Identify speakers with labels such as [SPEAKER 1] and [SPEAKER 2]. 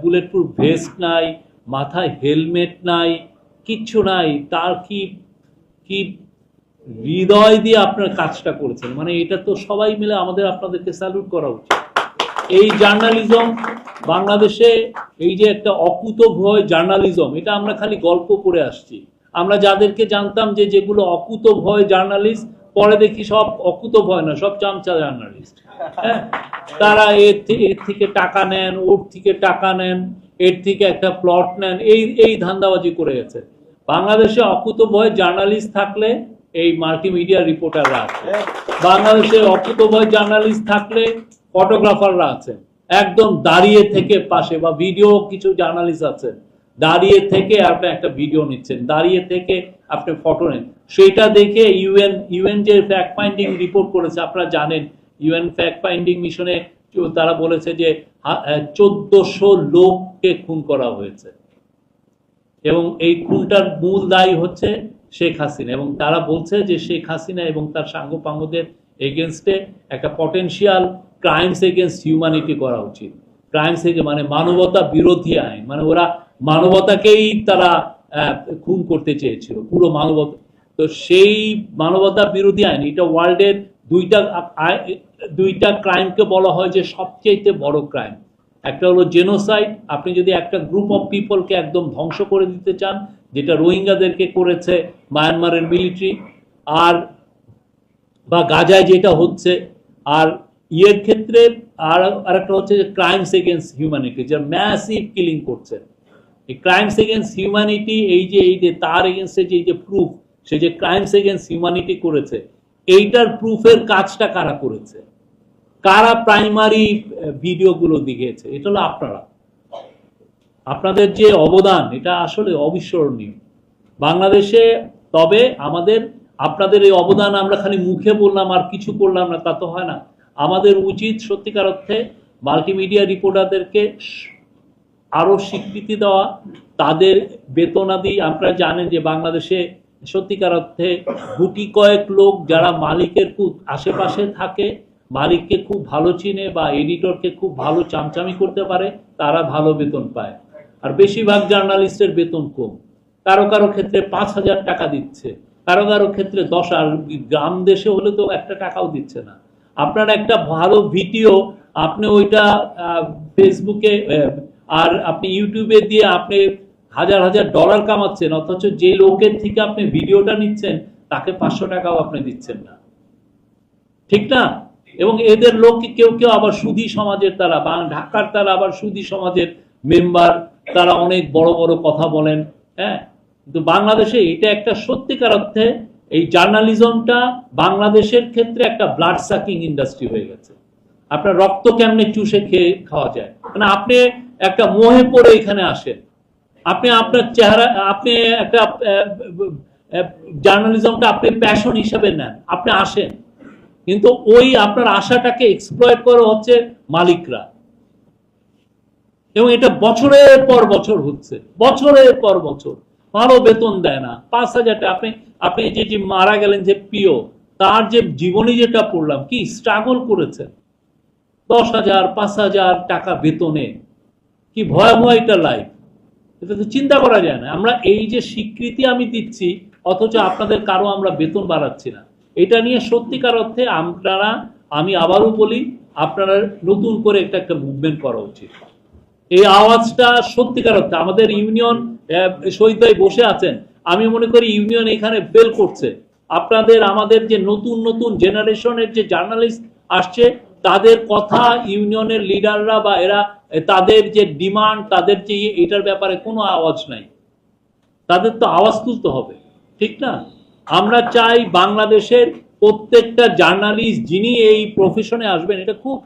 [SPEAKER 1] Bullet proof vest নাই, মাথায় helmet নাই, কিচ্ছু নাই, তার কি কি হৃদয় দিয়ে আপনার কাজটা করেছেন? মানে এটা তো সবাই মিলে আমাদের আপনাদেরকে স্যালুট করা উচিত। এই জার্নালিজম বাংলাদেশে এই যে একটা অকুত ভয় জার্নালিজম এটা আমরা খালি গল্প করে আসছি। আমরা যাদেরকে জানতাম যে যেগুলো অকুত ভয় জার্নালিস্ট পরে দেখি সব অকুত ভয় না সব চামচা জার্নালিস্ট। হ্যাঁ? তারা এর থেকে এর থেকে টাকা নেন ওর থেকে টাকা নেন এর থেকে একটা প্লট নেন এই এই ধান্দাবাজি করে গেছে। বাংলাদেশে অকুত ভয় জার্নালিস্ট থাকলে এই মাল্টিমিডিয়া রিপোর্টাররা আছে। বাংলাদেশে অকুত ভয় জার্নালিস্ট থাকলে ফটোগ্রাফাররা আছে। একদম দাঁড়িয়ে থেকে পাশে বা ভিডিও কিছু জার্নালিস্ট আছেন দাঁড়িয়ে থেকে আপনি একটা ভিডিও নিচ্ছেন, দাঁড়িয়ে থেকে আপনি ফটো নেন। সেটা দেখে ইউএন ইউএন যে ফ্যাক্ট ফাইন্ডিং রিপোর্ট করেছে, আপনারা জানেন ইউএন ফ্যাক্ট ফাইন্ডিং মিশনে তারা বলেছে যে চোদ্দশো লোককে খুন করা হয়েছে। এবং এই খুনটার মূল দায়ী হচ্ছে শেখ হাসিনা। এবং তারা বলছে যে, শেখ হাসিনা এবং তার সাঙ্গপাঙ্গদের এগেনস্টে একটা পটেনশিয়াল ক্রাইমস এগেনস্ট হিউম্যানিটি করা উচিত। ক্রাইমস মানে মানবতা বিরোধী আইন মানে ওরা মানবতাকেই তারা খুন করতে চেয়েছিল, পুরো মানবতা। তো সেই মানবতা বিরোধী আইন, এটা ওয়ার্ল্ডের দুইটা দুইটা ক্রাইমকে বলা হয় যে সবচেয়ে বড় ক্রাইম একটা হলো জেনোসাইড আপনি যদি একটা গ্রুপ অফ পিপলকে একদম ধ্বংস করে দিতে চান, যেটা রোহিঙ্গাদেরকে করেছে মায়ানমারের মিলিটারি আর বা গাজায় যেটা হচ্ছে, আর ইয়ের ক্ষেত্রে আর আরেকটা হচ্ছে যে ক্রাইমস এগেনস্ট হিউম্যানিটি যে ম্যাসিভ কিলিং করছে। এই ক্রাইমস এগেনস্ট হিউম্যানিটি এই যে এই যে, তার এগেনস্টে যে, এই যে প্রুফ সে যে ক্রাইমস এগেনস্ট হিউম্যানিটি করেছে, এইটার প্রুফের কাজটা কারা করেছে? কারা প্রাইমারি ভিডিওগুলো দিয়েছে? এটা হলো আপনারা। আপনাদের যে অবদান, এটা আসলে অবিস্মরণীয়। বাংলাদেশে তবে আমাদের, আপনাদের এই অবদান আমরা খালি মুখে বললাম আর কিছু করলাম না, তা তো হয় না। আমাদের উচিত সত্যিকার অর্থে মাল্টিমিডিয়া রিপোর্টারদেরকে আরও স্বীকৃতি দেওয়া, তাদের বেতনাদি আপনারা জানেন যে বাংলাদেশে সত্যিকার অর্থে গুটি কয়েক লোক যারা মালিকের খুব আশেপাশে থাকে, মালিককে খুব ভালো চিনে বা এডিটরকে খুব ভালো চামচামি করতে পারে, তারা ভালো বেতন পায়। আর বেশিরভাগ জার্নালিস্টের বেতন কম। কারও কারও ক্ষেত্রে পাঁচ হাজার টাকা দিচ্ছে, কারও কারও ক্ষেত্রে দশ, আর গ্রাম দেশে হলে তো একটা টাকাও দিচ্ছে না। আপনার একটা ভালো ভিডিও, আপনি ওইটা ফেসবুকে আর আপনি ইউটিউবে দিয়ে আপনি হাজার হাজার ডলার কামাচ্ছেন, অথচ যে লোকের থেকে আপনি ভিডিওটা নিচ্ছেন, তাকে পাঁচশো টাকাও আপনি দিচ্ছেন না। ঠিক না? এবং এদের লোককে কেউ কেউ আবার সুধী সমাজের তারা, বা ঢাকার তারা আবার সুধি সমাজের মেম্বার তারা অনেক বড় বড় কথা বলেন হ্যাঁ? কিন্তু বাংলাদেশে এটা একটা সত্যিকার অর্থে এই জার্নালিজমটা বাংলাদেশের ক্ষেত্রে একটা ব্লাড সাকিং ইন্ডাস্ট্রি হয়ে গেছে। আপনার রক্ত কেমনে চুষে খেয়ে খাওয়া যায়? মানে আপনি একটা মোহে পড়ে এখানে আসেন। আপনি আপনার চেহারা, আপনি একটা জার্নালিজমটা আপনি প্যাশন হিসেবে নেন, আপনি আসেন। কিন্তু ওই আপনার আশাটাকে এক্সপ্লয়েট করা হচ্ছে মালিকরা। এবং এটা বছরের পর বছর হচ্ছে, বছরের পর বছর। ভালো বেতন দেয় না। পাঁচ হাজার আপনি আপনি যে যে মারা গেলেন যে প্রিয় তার যে জীবনী যেটা পড়লাম, কি স্ট্রাগল করেছেন দশ হাজার, পাঁচ হাজার টাকা বেতনে। কি ভয়াবহ একটা লাইফ এটা তো চিন্তা করা যায় না। আমরা এই যে স্বীকৃতি আমি দিচ্ছি, অথচ আপনাদের কারও আমরা বেতন বাড়াচ্ছি না। এটা নিয়ে সত্যিকার অর্থে আপনারা, আমি আবারও বলি, আপনারা নতুন করে একটা একটা মুভমেন্ট করা উচিত। এই আওয়াজটা সত্যিকার অর্থে আমাদের ইউনিয়ন শহীদ বসে আছেন। আমি মনে করি ইউনিয়ন এখানে ফেল করছে। আপনাদের আমাদের যে নতুন নতুন জেনারেশনের যে জার্নালিস্ট আসছে তাদের কথা ইউনিয়নের লিডাররা বা এরা তাদের যে ডিমান্ড তাদের যে ইয়ে, এটার ব্যাপারে কোনো আওয়াজ নাই। তাদের তো আওয়াজ তুলতে হবে ঠিক না? আমরা চাই বাংলাদেশের প্রত্যেকটা জার্নালিস্ট যিনি এই প্রফেশনে আসবেন এটা খুব